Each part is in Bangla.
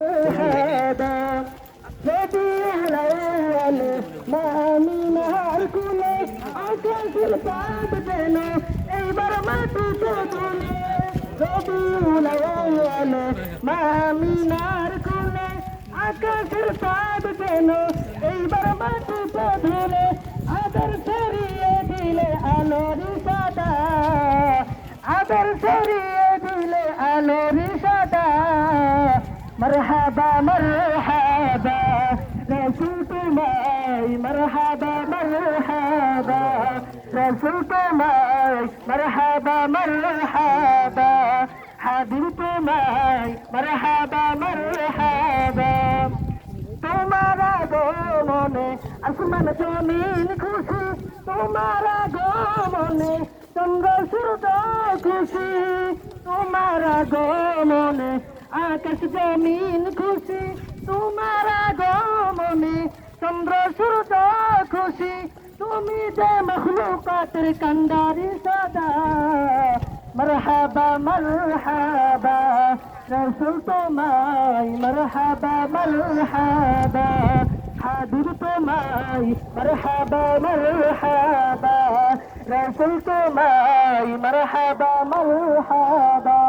هذا ربيع الأول ما মিনার কুলে আকাশের চাঁদ যেন এইবার মাটিতে তুলে রবিউল আউয়াল মা মিনার কুলে আকাশের চাঁদ যেন এইবার মাটিতে ধুলে আদর সরিয়ে দিলে আলোর সাদা আদর সরিয়ে দিলে আলোর সাদা مرحبا مرحبا رسول তোমায় مرحبا مرحبا رسول তোমায় مرحبا مرحبا হাবিব তোমায় مرحبا مرحبا তোমার আগমনে আসমান জমিন খুশি তোমার আগমনে চন্দ্র সূর্য খুশি তোমার আগমনে আকাশ জমিন খুশি, তোমার আগমনে চন্দ্র সূর্য খুশি। তুমি যে মখলুকাতের কান্ডারি সদা মরহাবা মরহাবা। রসুল তোমায় মরহাবা মরহাবা। হাদুর তোমায় মরহাবা মরহাবা। রসুল তোমায় মরহাবা মরহাবা।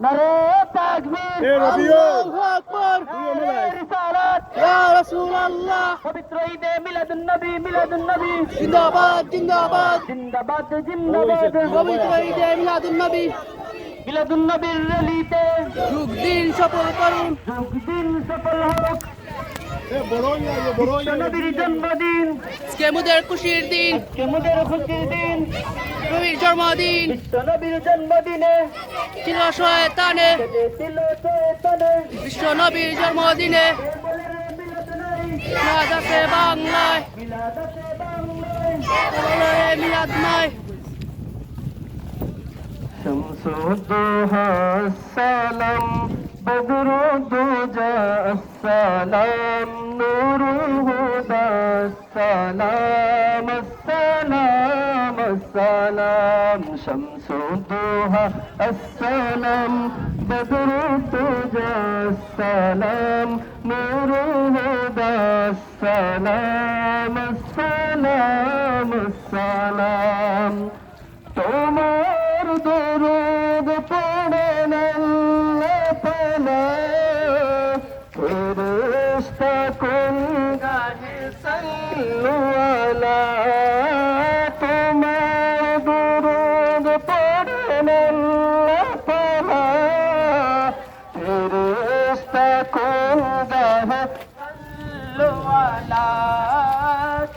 নরে তাকবীর এ রবিউল। আকবার। রিসালাত। ইয়া রাসূলুল্লাহ। পবিত্র ঈদে মিলাদুন নবী মিলাদুন নবী জিন্দাবাদ জিন্দাবাদ জিন্দাবাদ জিন্দাবাদ। পবিত্র ঈদে মিলাদুন নবী মিলাদুন নবীর রেলিতে যুগ দিন সফল করুন যোগ দিন সফল হোক জন্মদিন। আজকে খুশির দিন। কেমুদের খুশির দিন। রবির জন্মদিন। বিশ্বনবীর জন্মদিনে ছিল শয়তানে বিশ্বনবীর জন্মদিনে। মিলাদ আছে বাংলায়। মিলাদ নাই। সালাম বদরু হুদা সালাম السلام السلام السلام شمس الضحى السلام بدر الدجى السلام نور الهدى السلام السلام السلام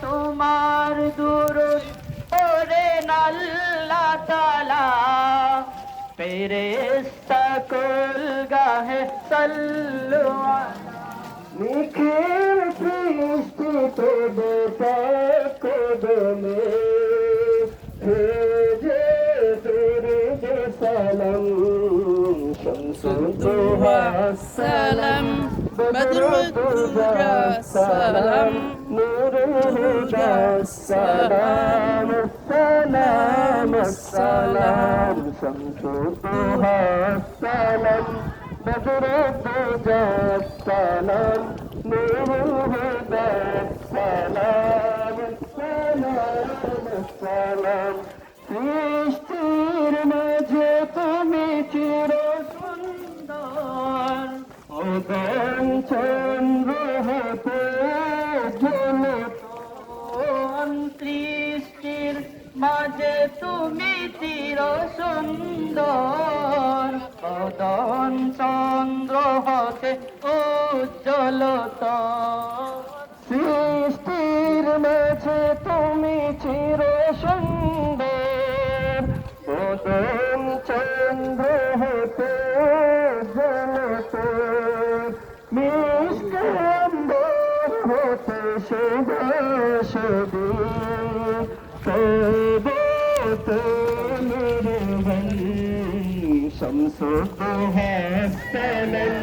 তোমার দুরুদ ওরে নাল্লা তালা ফেরেশতা কুল গাহে সাল্লু নিখিল সৃষ্টি কদমে شمسه السلام بدره السلام نوره السلام السلام السلام شمسه السلام بدره السلام نوره السلام চন্দ্র হতে সৃষ্টির মাঝে তুমি চির সুন্দর কদন হতে সুবাসদি শামসুদ্দোহা সালাম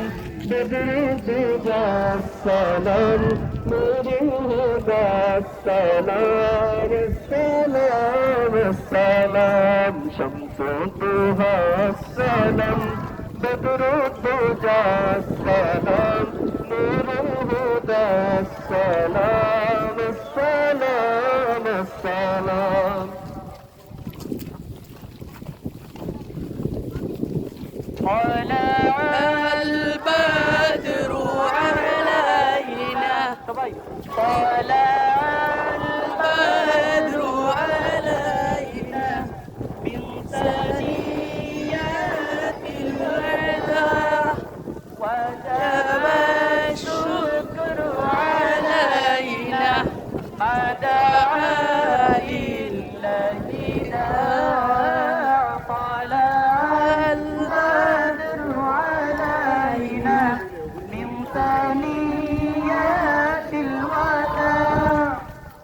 বদরুদ্দোজা সালাম নুরুহুদা সালাম সালাম সালাম শামসুদ্দোহা السلام السلام السلام على البدر علينا. طلع